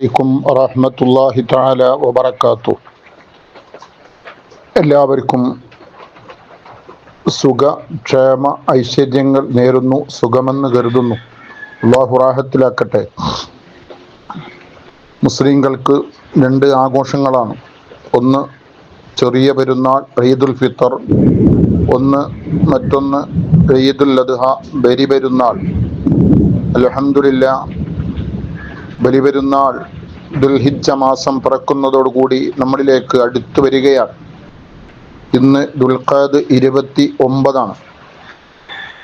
അലൈക്കും വറഹമത്തല്ലാഹി താല വബർക്കാത്തു എല്ലാവർക്കും സുഖ ക്ഷേമ ഐശ്വര്യങ്ങൾ നേരുന്നു സുഖമെന്ന് കരുതുന്നു. അള്ളാഹുറാഹത്തിലാക്കട്ടെ മുസ്ലിങ്ങൾക്ക് രണ്ട് ആഘോഷങ്ങളാണ്. ഒന്ന് ചെറിയ പെരുന്നാൾ ഈദുൽ ഫിത്തർ. ഒന്ന് മറ്റൊന്ന് ഈദുൽ അദ്ഹ ബരി പെരുന്നാൾ. അൽഹംദുലില്ലാ ബലിപെരുന്നാൾ ദുൽഹിജ മാസം പിറക്കുന്നതോടുകൂടി നമ്മളിലേക്ക് അടുത്തു വരികയാണ്. ഇന്ന് ദുൽഖാദ് ഇരുപത്തി ഒമ്പതാണ്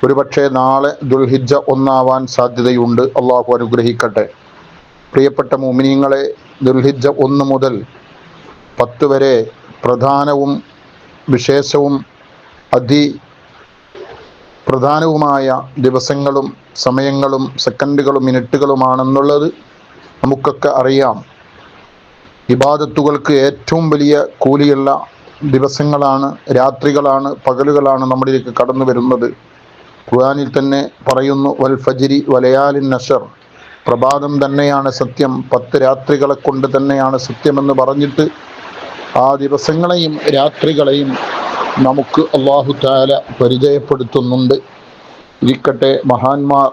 ഒരുപക്ഷെ നാളെ ദുൽഹിജ ഒന്നാവാൻ സാധ്യതയുണ്ട്. അള്ളാഹു അനുഗ്രഹിക്കട്ടെ. പ്രിയപ്പെട്ട മോമിനിയങ്ങളെ ദുൽഹിജ ഒന്ന് മുതൽ പത്ത് വരെ പ്രധാനവും വിശേഷവും അതി പ്രധാനവുമായ ദിവസങ്ങളും സമയങ്ങളും സെക്കൻഡുകളും മിനിറ്റുകളുമാണെന്നുള്ളത് നമുക്കൊക്കെ അറിയാം. ഇബാദത്തുകൾക്ക് ഏറ്റവും വലിയ കൂലിയുള്ള ദിവസങ്ങളാണ് രാത്രികളാണ് പകലുകളാണ് നമ്മളിലേക്ക് കടന്നു വരുന്നത്. ഖുർആനിൽ തന്നെ പറയുന്നു വൽ ഫജിരി വലയാലിൻ നഷർ. പ്രഭാതം തന്നെയാണ് സത്യം. പത്ത് രാത്രികളെ കൊണ്ട് തന്നെയാണ് സത്യമെന്ന് പറഞ്ഞിട്ട് ആ ദിവസങ്ങളെയും രാത്രികളെയും നമുക്ക് അള്ളാഹു താല പരിചയപ്പെടുത്തുന്നുണ്ട്. ഇരിക്കട്ടെ മഹാന്മാർ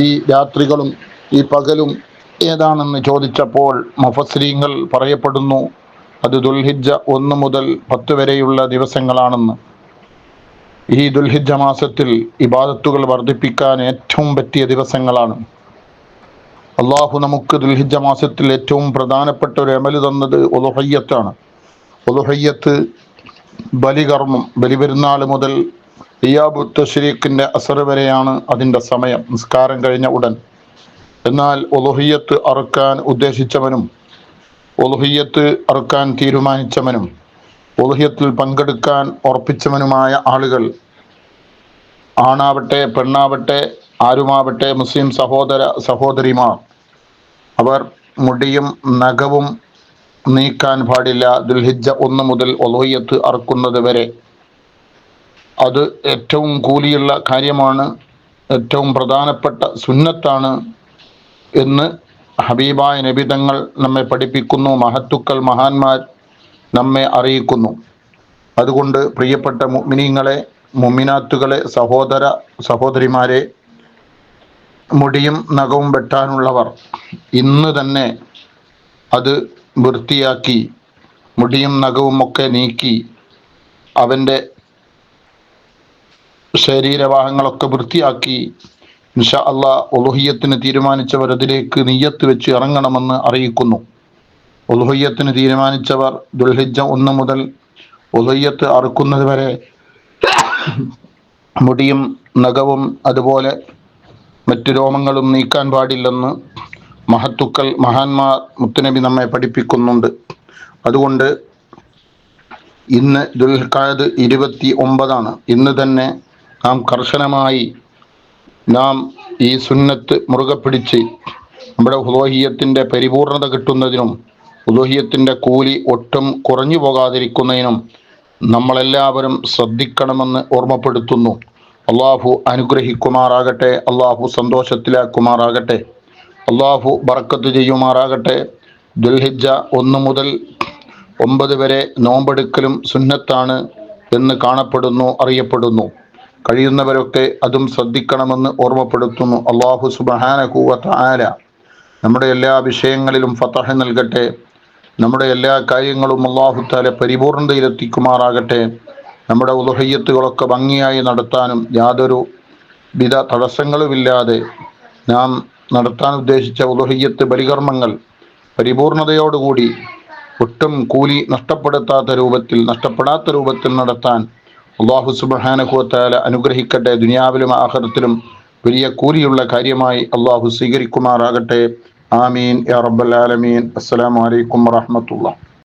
ഈ രാത്രികളും ഈ പകലും ഏതാണെന്ന് ചോദിച്ചപ്പോൾ മുഫസ്രീങ്ങൾ പറയപ്പെടുന്നു അത് ദുൽഹിജ്ജ ഒന്ന് മുതൽ പത്ത് വരെയുള്ള ദിവസങ്ങളാണെന്ന്. ഈ ദുൽഹിജ്ജ മാസത്തിൽ ഇബാദത്തുകൾ വർദ്ധിപ്പിക്കാൻ ഏറ്റവും പറ്റിയ ദിവസങ്ങളാണ്. അള്ളാഹു നമുക്ക് ദുൽഹിജ്ജ മാസത്തിൽ ഏറ്റവും പ്രധാനപ്പെട്ട ഒരു അമൽ തന്നത് ഒലുഹയ്യത്താണ് ഒലുഹയ്യത്ത് ബലികർമ്മം ബലിപെരുന്നാൾ മുതൽ ഇയാബു തഷരീഖിന്റെ അസർ വരെയാണ് അതിന്റെ സമയം നിസ്കാരം കഴിഞ്ഞ ഉടൻ. എന്നാൽ ഒലുഹിയത്ത് അറുക്കാൻ ഉദ്ദേശിച്ചവനും ഒലുഹിയത്ത് അറുക്കാൻ തീരുമാനിച്ചവനും ഒലുഹിയത്തിൽ പങ്കെടുക്കാൻ ഉറപ്പിച്ചവനുമായ ആളുകൾ ആണാവട്ടെ പെണ്ണാവട്ടെ ആരുമാവട്ടെ മുസ്ലിം സഹോദര സഹോദരിമാർ അവർ മുടിയും നഖവും നീക്കാൻ പാടില്ല. ദുൽഹിജ ഒന്ന് മുതൽ ഒലോയ്യത്ത് അറുക്കുന്നത് വരെ. അത് ഏറ്റവും കൂലിയുള്ള കാര്യമാണ് ഏറ്റവും പ്രധാനപ്പെട്ട സുന്നത്താണ്. എന്ന് ഹബീബായ നബിതങ്ങൾ നമ്മെ പഠിപ്പിക്കുന്നു. മഹത്തുക്കൾ മഹാന്മാർ നമ്മെ അറിയിക്കുന്നു. അതുകൊണ്ട് പ്രിയപ്പെട്ട മുമിനിങ്ങളെ മുമിനാത്തുകളെ സഹോദര സഹോദരിമാരെ മുടിയും നഖവും വെട്ടാനുള്ളവർ ഇന്ന് തന്നെ അത് വൃത്തിയാക്കി മുടിയും നഖവും ഒക്കെ നീക്കി അവന്റെ ശരീരഭാഗങ്ങളൊക്കെ വൃത്തിയാക്കി ഇൻഷാ അള്ളാ ഒലുഹിയത്തിന് തീരുമാനിച്ചവർ അതിലേക്ക് നെയ്യത്ത് വെച്ച് ഇറങ്ങണമെന്ന് അറിയിക്കുന്നു. ഒലുഹയ്യത്തിന് തീരുമാനിച്ചവർ ദുൽഹിജ ഒന്ന് മുതൽ ഒലുഹയ്യത്ത് അറുക്കുന്നത് വരെ മുടിയും നഖവും അതുപോലെ മറ്റു രോമങ്ങളും നീക്കാൻ പാടില്ലെന്ന് മഹത്തുക്കൾ മഹാന്മാർ മുത്തുനബി നമ്മെ പഠിപ്പിക്കുന്നുണ്ട്. അതുകൊണ്ട് ഇന്ന് ദുൽഖാദ് ഇരുപത്തി ഒമ്പതാണ്. ഇന്ന് തന്നെ നാം കർശനമായി നാം ഈ സുന്നത്ത് മുറുകെ പിടിച്ച് നമ്മുടെ ഹുദോഹിയത്തിന്റെ പരിപൂർണത കിട്ടുന്നതിനും ഹുദോഹിയത്തിന്റെ കൂലി ഒട്ടും കുറഞ്ഞു പോകാതിരിക്കുന്നതിനും നമ്മളെല്ലാവരും ശ്രദ്ധിക്കണമെന്ന് ഓർമ്മപ്പെടുത്തുന്നു. അള്ളാഹു അനുഗ്രഹിക്കുമാറാകട്ടെ അള്ളാഹു സന്തോഷത്തിലാക്കുമാറാകട്ടെ അള്ളാഹു ബറക്കത്ത് ചെയ്യുമാറാകട്ടെ. ദുൽഹിജ ഒന്ന് മുതൽ ഒമ്പത് വരെ നോമ്പെടുക്കലും സുന്നത്താണ് എന്ന് കാണപ്പെടുന്നു അറിയപ്പെടുന്നു. കഴിയുന്നവരൊക്കെ അതും ശ്രദ്ധിക്കണമെന്ന് ഓർമ്മപ്പെടുത്തുന്നു അള്ളാഹു സുബഹാനകൂവത്ത് ആര നമ്മുടെ എല്ലാ വിഷയങ്ങളിലും ഫതഹ നൽകട്ടെ. നമ്മുടെ എല്ലാ കാര്യങ്ങളും അള്ളാഹു താല പരിപൂർണതയിലെത്തിക്കുമാറാകട്ടെ. നമ്മുടെ ഉദഹയ്യത്തുകളൊക്കെ ഭംഗിയായി നടത്താനും യാതൊരു വിധ തടസ്സങ്ങളുമില്ലാതെ നാം നടത്താൻ ഉദ്ദേശിച്ച ഉദഹയ്യത്ത് പരികർമ്മങ്ങൾ പരിപൂർണതയോടുകൂടി ഒട്ടും കൂലി നഷ്ടപ്പെടുത്താത്ത രൂപത്തിൽ നഷ്ടപ്പെടാത്ത രൂപത്തിൽ നടത്താൻ അള്ളാഹു സുബാനഹുത്താല അനുഗ്രഹിക്കട്ടെ. ദുനിയാവിലും ആഹാരത്തിലും വലിയ കൂലിയുള്ള കാര്യമായി അള്ളാഹു സ്വീകരിക്കുമാറാകട്ടെ. ആമീൻ. യാ റബ്ബൽ ആലമീൻ. അസ്സലാമു അലൈക്കും വറഹ്മത്തുള്ളാഹി.